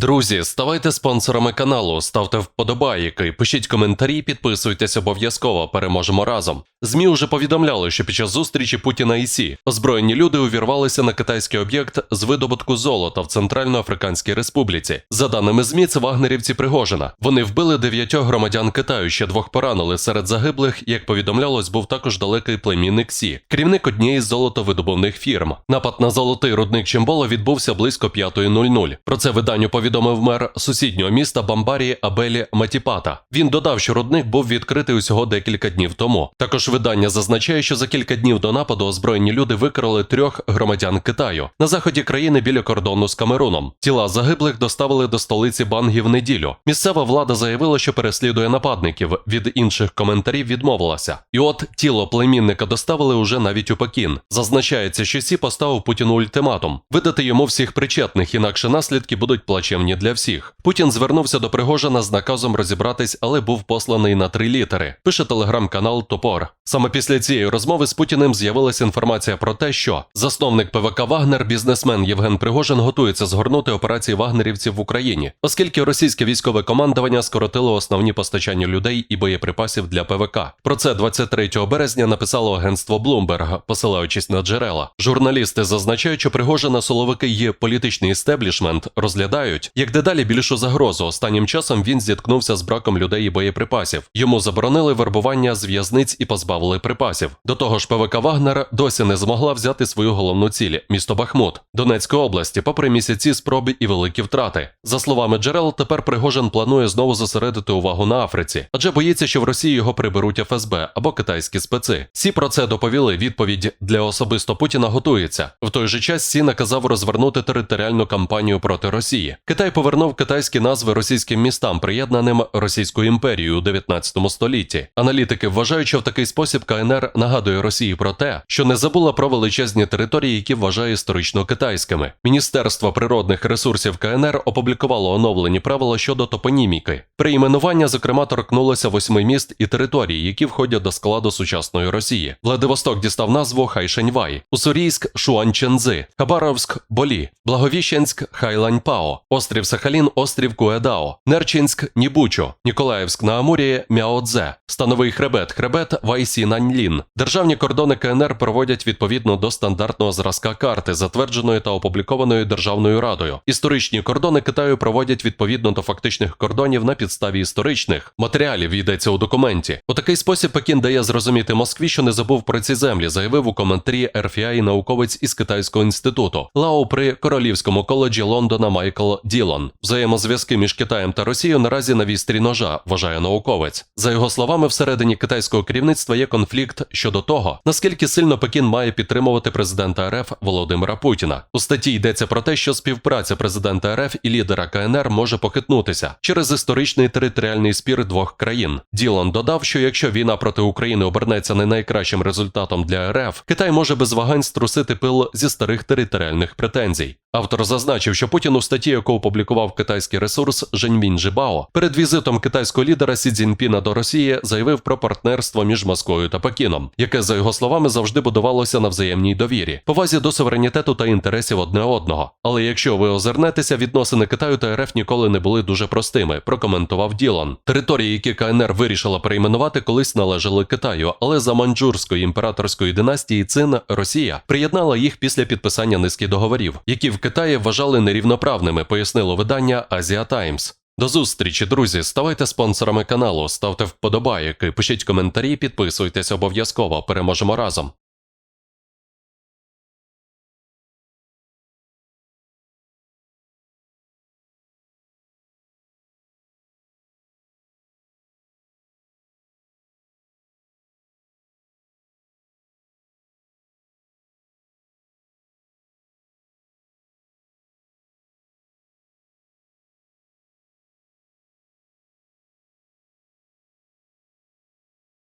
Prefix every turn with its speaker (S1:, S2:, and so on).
S1: Друзі, ставайте спонсорами каналу, ставте вподобайки, пишіть коментарі, підписуйтесь обов'язково. Переможемо разом. ЗМІ вже повідомляли, що під час зустрічі Путіна і Сі озброєні люди увірвалися на китайський об'єкт з видобутку золота в Центральноафриканській Республіці. За даними ЗМІ, це вагнерівці Пригожина. Вони вбили дев'ятьох громадян Китаю, ще двох поранили. Серед загиблих, як повідомлялось, був також далекий племінник Сі, керівник однієї з золотовидобувних фірм. Напад на золотий рудник Чимбола відбувся близько 5.00. Про це виданню повідомив мер сусіднього міста Бамбарії Абелі Матіпата. Він додав, що рудник був відкритий усього декілька днів тому. Також видання зазначає, що за кілька днів до нападу озброєні люди викрали трьох громадян Китаю на заході країни біля кордону з Камеруном. Тіла загиблих доставили до столиці Бангі в неділю. Місцева влада заявила, що переслідує нападників. Від інших коментарів відмовилася. І от тіло племінника доставили уже навіть у Пекін. Зазначається, що Сі поставив Путіну ультиматум видати йому всіх причетних, інакше наслідки будуть плачевні для всіх. Путін звернувся до Пригожина з наказом розібратись, але був посланий на три літери. Пише телеграм-канал Топор. Саме після цієї розмови з Путіним з'явилася інформація про те, що засновник ПВК Вагнер, бізнесмен Євген Пригожин, готується згорнути операції вагнерівців в Україні, оскільки російське військове командування скоротило основні постачання людей і боєприпасів для ПВК. Про це 23 березня написало агентство Bloomberg, посилаючись на джерела. Журналісти зазначають, що Пригожина силовики і політичний істеблішмент розглядають як дедалі більшу загрозу. Останнім часом він зіткнувся з браком людей і боєприпасів. Йому заборонили вербування з в'язниць і позбавили припасів. До того ж, ПВК Вагнер досі не змогла взяти свою головну ціль місто Бахмут Донецької області, попри місяці спроби і великі втрати. За словами джерел, тепер Пригожин планує знову зосередити увагу на Африці, адже боїться, що в Росії його приберуть ФСБ або китайські специ. Сі про це доповіли. Відповідь для особисто Путіна готується. В той же час Сі наказав розвернути територіальну кампанію проти Росії. Китай повернув китайські назви російським містам, приєднаним Російською імперією у 19 столітті. Аналітики вважають, що в такий спосіб КНР нагадує Росії про те, що не забула про величезні території, які вважає історично китайськими. Міністерство природних ресурсів КНР опублікувало оновлені правила щодо топоніміки. Перейменування, зокрема, торкнулося восьми міст і територій, які входять до складу сучасної Росії. Владивосток дістав назву Хайшеньвай, Уссурійськ Шуанчензи, Хабаровськ Болі, Благовіщенськ Хайланьпао, Острів Сахалін, Острів Куедао, Нерчинськ Нібучо, Ніколаївськ на Амурі Мяодзе, Становий хребет, хребет Вайсі Наньлін. Державні кордони КНР проводять відповідно до стандартного зразка карти, затвердженої та опублікованої Державною радою. Історичні кордони Китаю проводять відповідно до фактичних кордонів на підставі історичних матеріалів йдеться у документі. У такий спосіб Пекін дає зрозуміти Москві, що не забув про ці землі, заявив у коментарі RFI науковець із Китайського інституту Лао при Королівському коледжі Лондона Майкл Ділон. Взаємозв'язки між Китаєм та Росією наразі на вістрі ножа, вважає науковець. За його словами, всередині китайського керівництва є конфлікт щодо того, наскільки сильно Пекін має підтримувати президента РФ Володимира Путіна. У статті йдеться про те, що співпраця президента РФ і лідера КНР може похитнутися через історичний територіальний спір двох країн. Ділон додав, що якщо війна проти України обернеться не найкращим результатом для РФ, Китай може без вагань струсити пил зі старих територіальних претензій. Автор зазначив, що Путін у статті, яку опублікував китайський ресурс Женьмін Жибао, перед візитом китайського лідера Сі Цзіньпіна до Росії заявив про партнерство між Москвою та Пекіном, яке, за його словами, завжди будувалося на взаємній довірі, повазі до суверенітету та інтересів одне одного. Але якщо ви озирнетеся, відносини Китаю та РФ ніколи не були дуже простими, прокоментував Ділон. Території, які КНР вирішила перейменувати, колись належали Китаю, але за манджурської імператорської династії Цин Росія приєднала їх після підписання низки договорів, які в Китаї вважали нерівноправними, пояснило видання Азія Таймс. До зустрічі, друзі. Ставайте спонсорами каналу, ставте вподобайки, пишіть коментарі, підписуйтесь обов'язково. Переможемо разом.